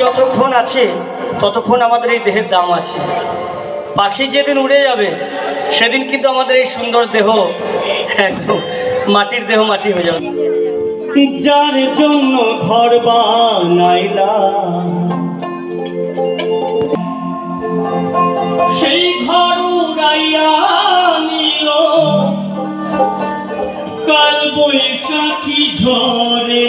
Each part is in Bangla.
যতক্ষণ আছে, ততক্ষণ আমাদের এই দেহের দাম আছে। পাখি যেদিন উড়ে যাবে, সেদিন কিন্তু আমাদের এই সুন্দর দেহ একদম মাটির দেহ মাটি হয়ে যাবে। যার জন্য ঘর বানাইলাম, সেই ঘর উড়াইয়া নিল। কাল বৈশাখী ঝরে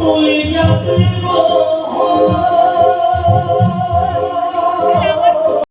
কলিজাকে বানিয়ে গেছে কলিজাতে গো